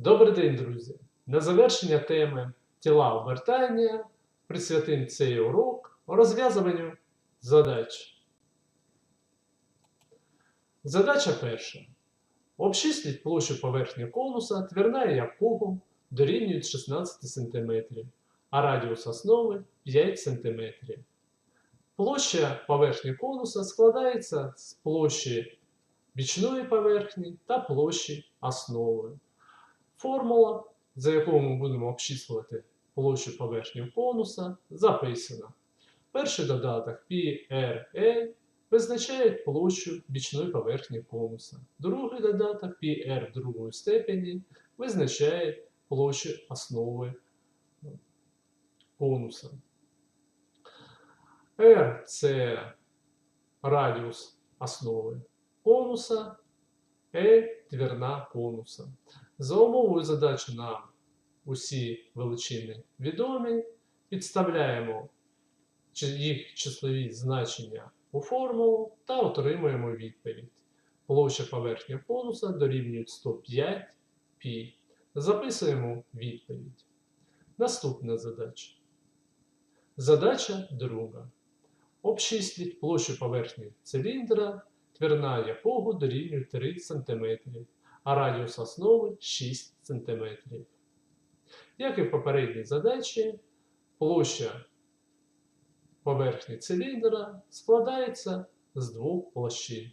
Добрий день, друзі! На завершення теми тіла обертання присвятимо цей урок розв'язуванню задач. Задача перша. Обчисліть площу поверхні конуса, твірна якого дорівнює 16 см, а радіус основи 5 см. Площа поверхні конуса складається з площі бічної поверхні та площі основи. Формула, за якою ми будемо обчислювати площу поверхні конуса, записана. Перший додаток PRA визначає площу бічної поверхні конуса. Другий додаток PR другої степені визначає площу основи конуса. R це радіус основи конуса, E твірна конуса. За умовою задачі нам усі величини відомі, підставляємо їх числові значення у формулу та отримуємо відповідь. Площа поверхні конуса дорівнює 105 π. Записуємо відповідь. Наступна задача. Задача друга. Обчисліть площу поверхні циліндра, твірна якого дорівнює 3 см, а радіус основи 6 см. Як і в попередній задачі, площа поверхні циліндра складається з двох площин.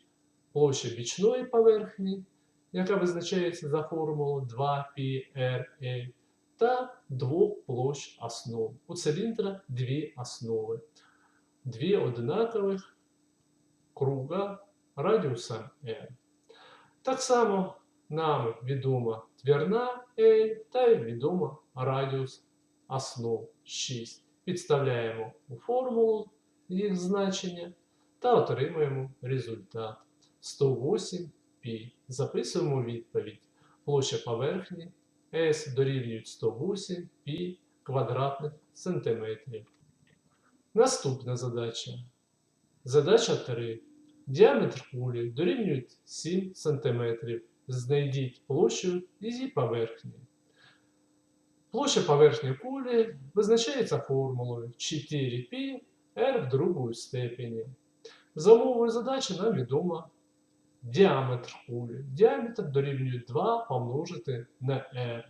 Площа бічної поверхні, яка визначається за формулою 2πRA, та двох площ основ. У циліндра дві основи. Дві одинакових круга радіуса R. Так само нам відома твірна A та відома радіус основ 6. Підставляємо у формулу їх значення та отримуємо результат 108 π. Записуємо відповідь. Площа поверхні S дорівнює 108 π квадратних сантиметрів. Наступна задача. Задача 3. Діаметр кулі дорівнює 7 см. Знайдіть площу її поверхні. Площа поверхні кулі визначається формулою 4π r в другої степені. За умовою задачі нам відомо діаметр кулі. Діаметр дорівнює 2 помножити на r.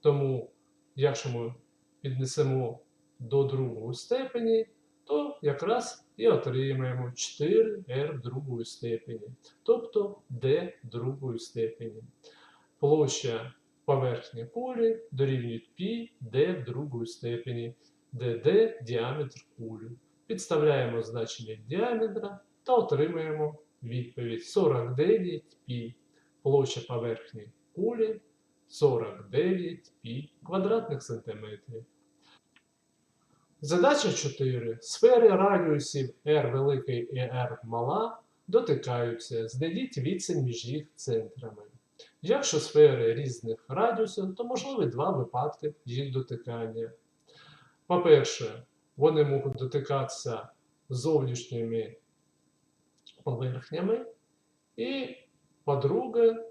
Тому, якщо ми піднесемо до другої степені, то якраз і отримаємо 4r в другої степені, тобто d другої степені. Площа поверхні кулі дорівнює π d в другої степені, де d діаметр кулі. Підставляємо значення діаметра та отримаємо відповідь 49 π. Площа поверхні кулі 49 π квадратних сантиметрів. Задача 4. Сфери радіусів R великий і R мала дотикаються. Знайдіть відстань між їх центрами. Якщо сфери різних радіусів, то можливі два випадки їх дотикання. По-перше, вони можуть дотикатися зовнішніми поверхнями. І, по-друге,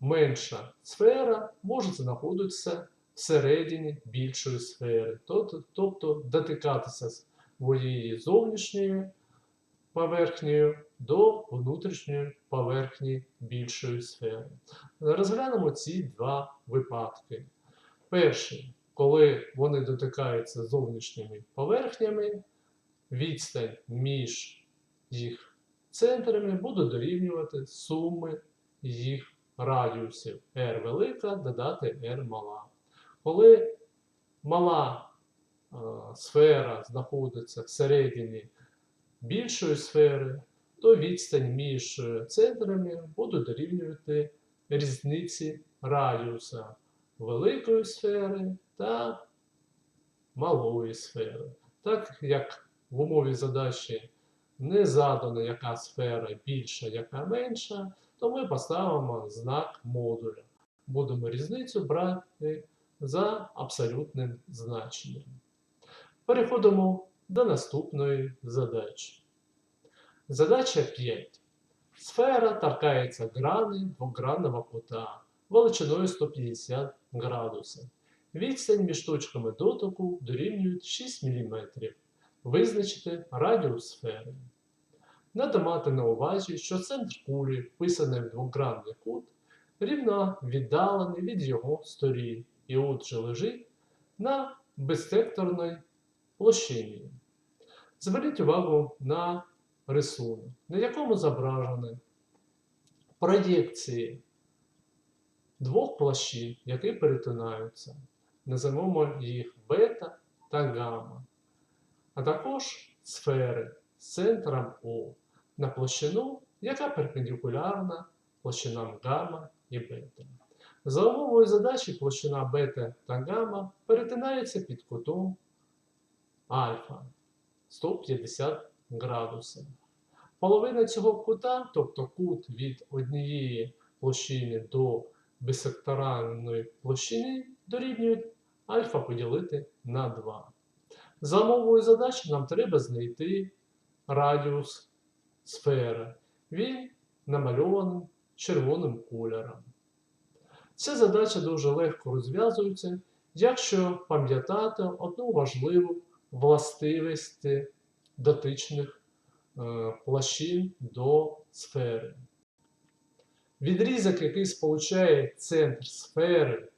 менша сфера може знаходитися всередині більшої сфери, тобто, дотикатися своєю зовнішньою поверхнею до внутрішньої поверхні більшої сфери. Розглянемо ці два випадки. Перший, коли вони дотикаються зовнішніми поверхнями, відстань між їх центрами буде дорівнювати суми їх радіусів r велика додати r мала. Коли мала сфера знаходиться всередині більшої сфери, то відстань між е, центрами буде дорівнювати різниці радіуса великої сфери та малої сфери. Так як в умові задачі не задано, яка сфера більша, яка менша, то ми поставимо знак модуля. Будемо різницю брати за абсолютним значенням. Переходимо до наступної задачі. Задача 5. Сфера торкається грани двогранного кута. величиною 150 градусів. Відстань між точками дотику дорівнює 6 мм. Визначити радіус сфери. Надо мати на увазі, що центр кулі, вписаний в двогранний кут, рівно віддалений від його сторін і отже лежить на безсекторній площині. Зверніть увагу на рисунок, на якому зображені проєкції двох площин, які перетинаються. Називаємо їх бета та гамма, а також сфери з центром О на площину, яка перпендикулярна площинам гамма і бета. За умовою задачі площина бета та гамма перетинаються під кутом альфа 150 градусів. Половина цього кута, тобто кут від однієї площини до бисекторальної площини, дорівнює альфа поділити на 2. За умовою задачі нам треба знайти радіус сфери. Він намальований червоним кольором. Ця задача дуже легко розв'язується, якщо пам'ятати одну важливу властивість дотичних е, площин до сфери. Відрізок, який сполучає центр сфери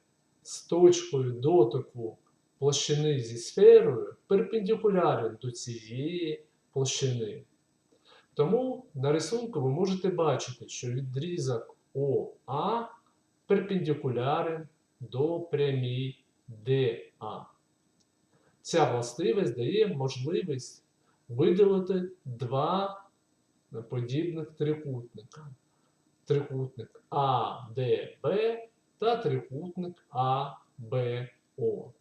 з точкою дотику площини зі сферою, перпендикулярен до цієї площини. Тому на рисунку ви можете бачити, що відрізок ОА перпендикулярен до прямій ДА. Ця властивість дає можливість виділити два подібних трикутника. Трикутник АДБ та трикутник АБО.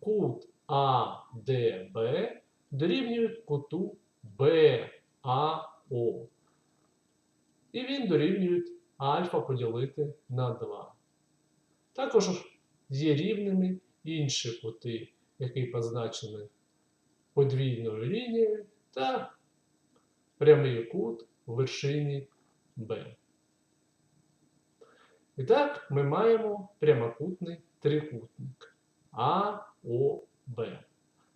Кут АДБ дорівнює куту БАО. І він дорівнює альфа поділити на 2. Також є рівними інші кути, які позначені подвійною лінією та прямий кут в вершині Б. І так, ми маємо прямокутний трикутник АОБ.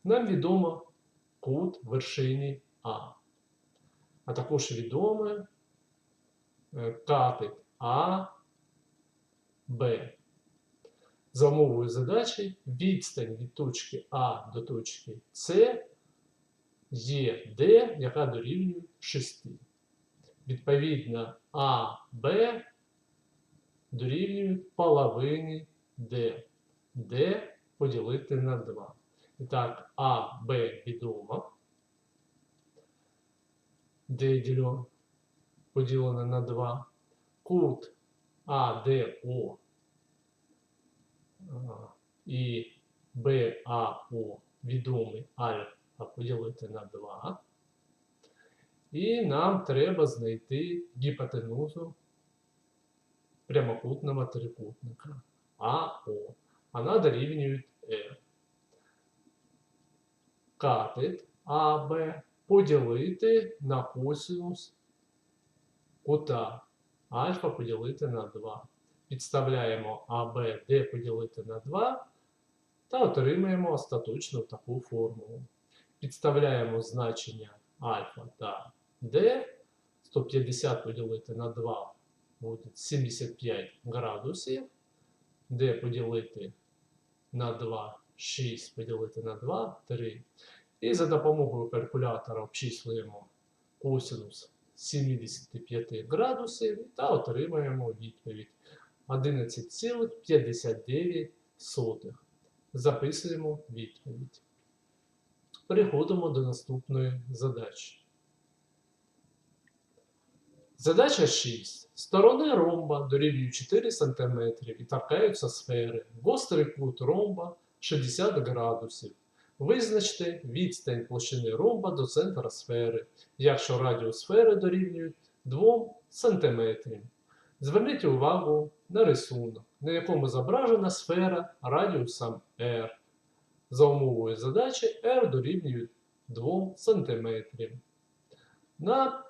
Нам відомо кут в вершині А. А також відомий е, катет А, Б. За умовою задачі відстань від точки А до точки С є Д, яка дорівнює 6. Відповідно, А, Б дорівнює половині D. D поділити на 2. І так, А, Б відомо. D ділено поділене на 2. Кут АДО і БАО відомий альфа поділити на 2. І нам треба знайти гіпотенузу прямокутного трикутника АО. Вона дорівнює R. Катет АБ поділити на косинус кута альфа поділити на 2. Підставляємо АБ Д поділити на 2 та отримаємо остаточну таку формулу. Підставляємо значення альфа та Д. 150 поділити на 2 буде 75 градусів. Д поділити на 2, 6 поділити на 2, 3. І за допомогою калькулятора обчислюємо косинус 75 градусів та отримаємо відповідь 11,59. Записуємо відповідь. Переходимо до наступної задачі. Задача 6. Сторони ромба дорівнюють 4 см і торкаються сфери. Гострий кут ромба 60 градусів. Визначте відстань площини ромба до центра сфери, якщо радіус сфери дорівнює 2 см. Зверніть увагу на рисунок, на якому зображена сфера радіусом R. За умовою задачі R дорівнює 2 см. На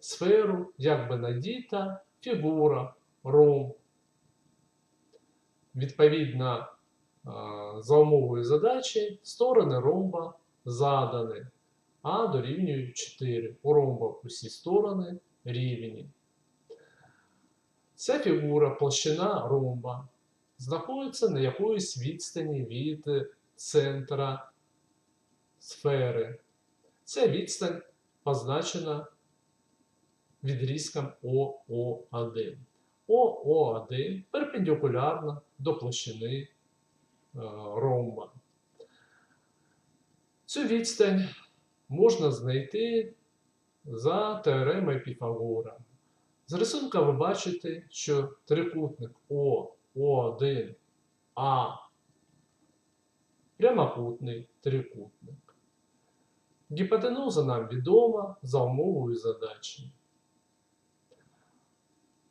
сферу якби надіта фігура ромб. відповідно за умовою задачі сторони ромба задані. А дорівнює 4. У ромба усі сторони рівні. Ця фігура, площина ромба, знаходиться на якоїсь відстані від центра сфери. Ця відстань позначена відрізком ОО1. ОО1 перпендикулярна до площини е. Цю відстань можна знайти за теоремою Піфагора. З рисунка ви бачите, що трикутник О, О1, А прямокутний трикутник. Гіпотенуза нам відома за умовою задачі.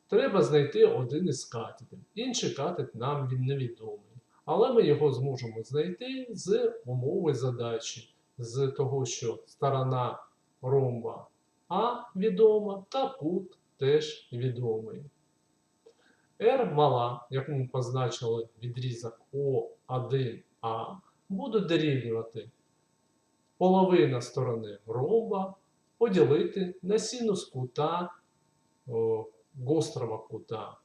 Треба знайти один із катетів. Інший катет нам він невідомий. Але ми його зможемо знайти з умови задачі, з того, що сторона ромба А відома та кут теж відомий. R мала, яку ми позначили відрізок О1А, буде дорівнювати половина сторони ромба поділити на синус кута о, гострого кута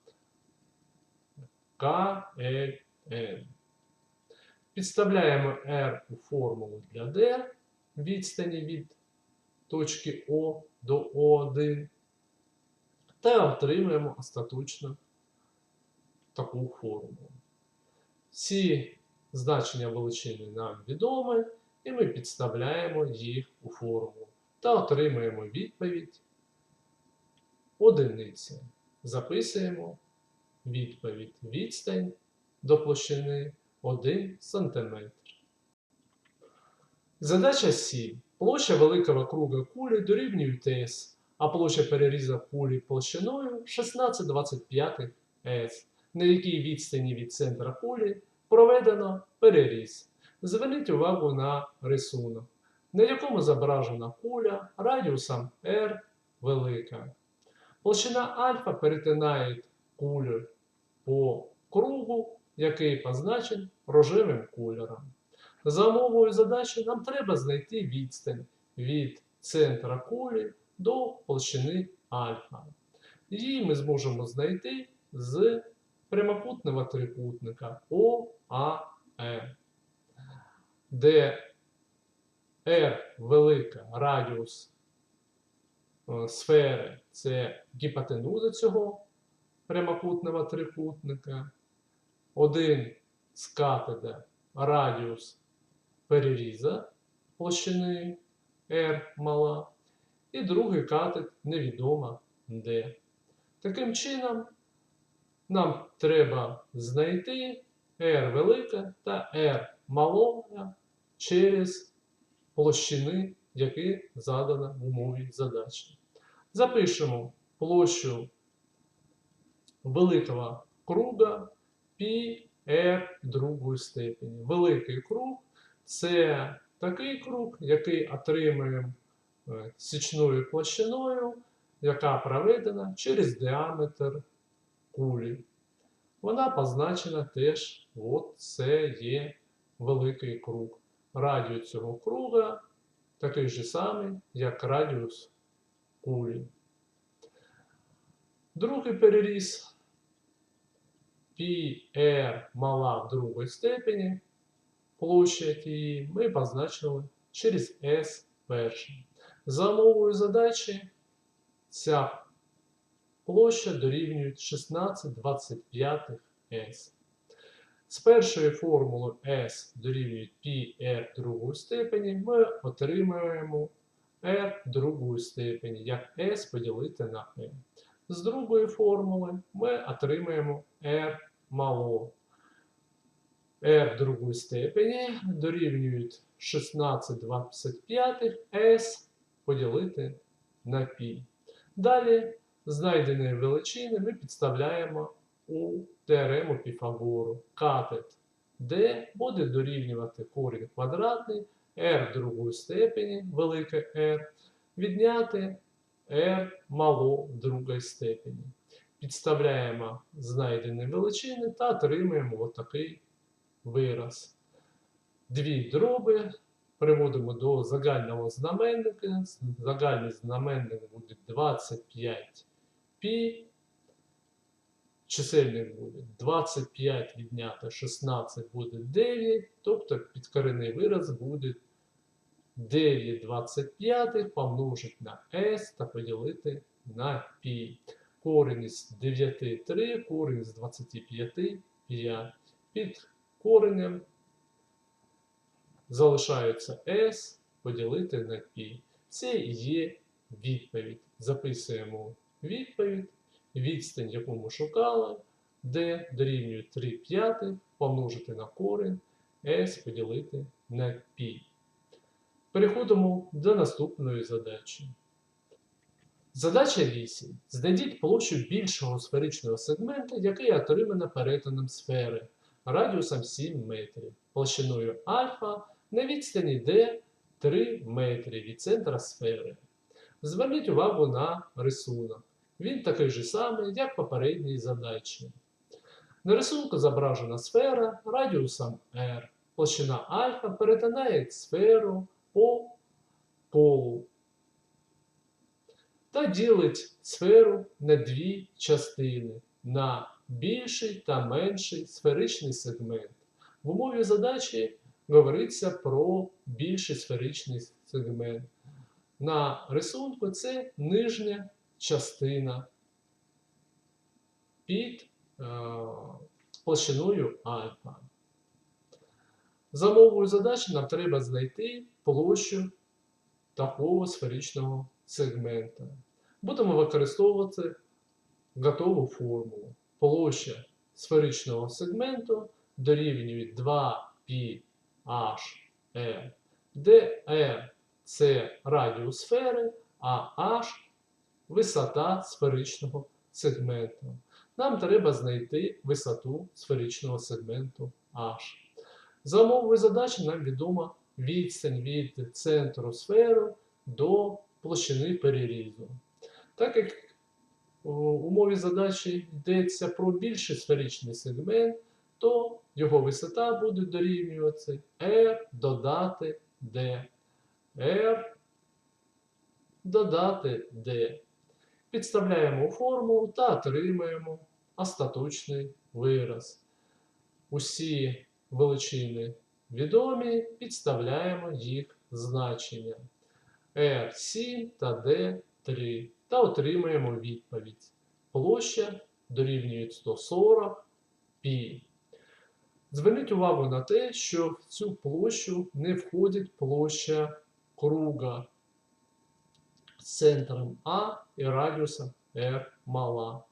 КЛН. Підставляємо R у формулу для D відстані від точки О до О1 та отримаємо остаточно таку формулу. Ці значення величини нам відомі, і ми підставляємо їх у формулу та отримаємо відповідь одиниці. Записуємо відповідь відстань до площини 1 см. Задача 7. Площа великого круга кулі дорівнює ТС, а площа переріза кулі площиною 16,25 С, на якій відстані від центра кулі проведено переріз. Зверніть увагу на рисунок, на якому зображена куля радіусом R велика. Площина альфа перетинає кулю по кругу, який позначен рожевим кольором. За умовою задачі нам треба знайти відстань від центра кулі до площини альфа. Її ми зможемо знайти з прямокутного трикутника ОАЕ, де R велика радіус е, сфери це гіпотенуза цього прямокутного трикутника. Один з катеда радіус переріза площини R мала, і другий катет невідомо де. Таким чином, нам треба знайти R велика та R малого через площини, які задано в умові задачі. Запишемо площу великого круга π r другої степені. Великий круг це такий круг, який отримуємо е, січною площиною, яка проведена через діаметр кулі. Вона позначена теж, от це є великий круг. Радіус цього круга такий же самий, як радіус кулі. Другий переріз πr мала в другій степені, площа тієї ми позначили через S перший. За умовою задачі ця площа дорівнює 16,25 S. З першої формули S дорівнює πr другої степені, ми отримуємо r другої степені, як S поділити на m. З другої формули ми отримаємо r мало. r другої степені дорівнюють 16,25 S поділити на π. Далі знайдені величини ми підставляємо у теорему Піфагору. Катет D буде дорівнювати корінь квадратний r другої степені, велике R, відняти r мало в другій степені. Підставляємо знайдені величини та отримуємо отакий вираз. Дві дроби приводимо до загального знаменника. Загальний знаменник буде 25 пі. Чисельник буде 25 відняти 16 буде 9, тобто підкоренний вираз буде 9 25 помножити на s та поділити на π. Корінь із 9 3, корінь з 25 5. Під коренем залишається s поділити на π. Це є відповідь. Записуємо відповідь. Відстань, яку ми шукали, d дорівнює 3 п'ятих помножити на корінь s поділити на π. Переходимо до наступної задачі. Задача 8. Знайдіть площу більшого сферичного сегмента, який отримано перетином сфери радіусом 7 метрів, площиною альфа на відстані d 3 метри від центра сфери. Зверніть увагу на рисунок. Він такий же самий, як попередній задачі. На рисунку зображена сфера радіусом r. Площина альфа перетинає сферу по полу та ділить сферу на дві частини на більший та менший сферичний сегмент. В умові задачі говориться про більший сферичний сегмент. На рисунку це нижня частина під е, площиною альфа. За мовою задачі нам треба знайти площу такого сферичного сегмента. Будемо використовувати готову формулу. Площа сферичного сегменту дорівнює 2πh де r це радіус сфери, а h висота сферичного сегменту. Нам треба знайти висоту сферичного сегменту h. За умовою задачі нам відома відстань від центру сфери до площини перерізу. Так як у умові задачі йдеться про більший сферичний сегмент, то його висота буде дорівнювати r додати d. r додати d. Підставляємо у формулу та отримаємо остаточний вираз. Усі величини відомі, підставляємо їх значення R7 та D3 та отримаємо відповідь. Площа дорівнює 140 π. Зверніть увагу на те, що в цю площу не входить площа круга з центром А і радіусом R мала.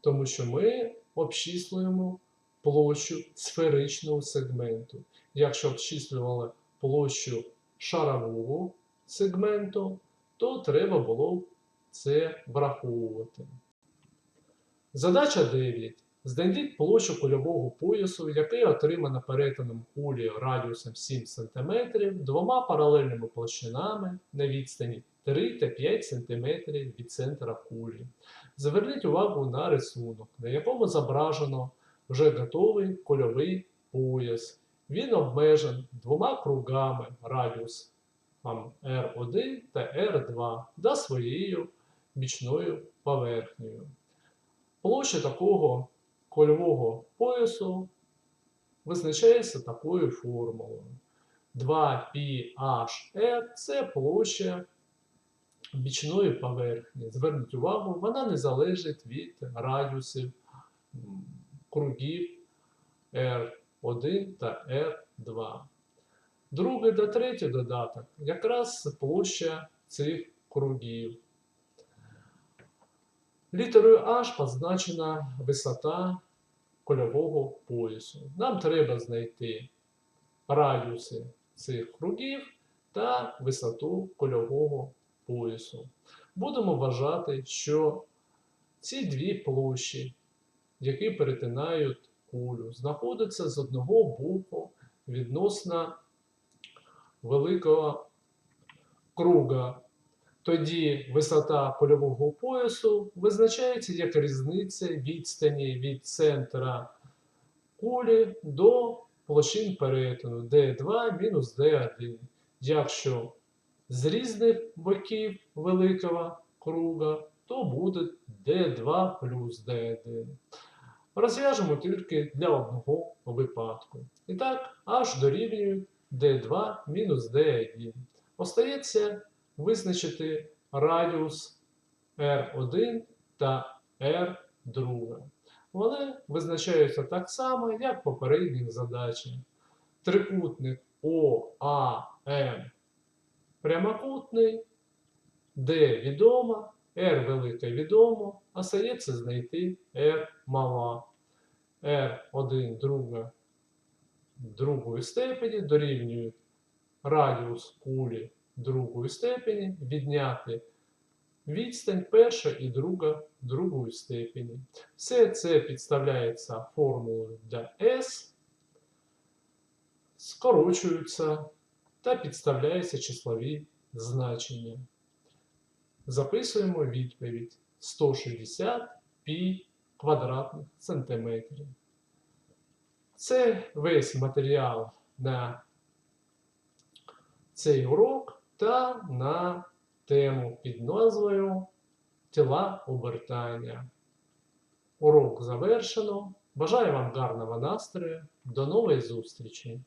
Тому що ми обчислюємо площу сферичного сегменту. Якщо обчислювали площу шарового сегменту, то треба було це враховувати. Задача 9. Знайдіть площу кульового поясу, який отримано перетином кулі радіусом 7 см двома паралельними площинами на відстані 3 та 5 см від центра кулі. Зверніть увагу на рисунок, на якому зображено вже готовий кульовий пояс. Він обмежен двома кругами радіус R1 та R2 та своєю бічною поверхнею. Площа такого кольового поясу визначається такою формулою. 2πhr це площа бічної поверхні. Зверніть увагу, вона не залежить від радіусів кругів R1 та R2. Другий та третій додаток якраз площа цих кругів. Літерою H позначена висота кольового поясу. Нам треба знайти радіуси цих кругів та висоту кольового поясу. Будемо вважати, що ці дві площі, які перетинають кулю, знаходяться з одного боку відносно великого круга. Тоді висота польового поясу визначається як різниця відстані від центра кулі до площин перетину D2 мінус D1. Якщо з різних боків великого круга, то буде D2 плюс D1. Розв'яжемо тільки для одного випадку. І так, аж дорівнює D2 мінус D1. Остається визначити радіус R1 та R2. Вони визначаються так само, як в попередніх задачах. Трикутник ОАМ прямокутний, D відома, R велике відомо, остається знайти R мала. R1 друга другої степені дорівнює радіус кулі другої степені, відняти відстань перша і друга другої степені. Все це підставляється формулою для S, скорочуються та підставляються числові значення. Записуємо відповідь 160 пі квадратних сантиметрів. Це весь матеріал на цей урок та на тему під назвою Тіла обертання. Урок завершено. Бажаю вам гарного настрою. До нової зустрічі!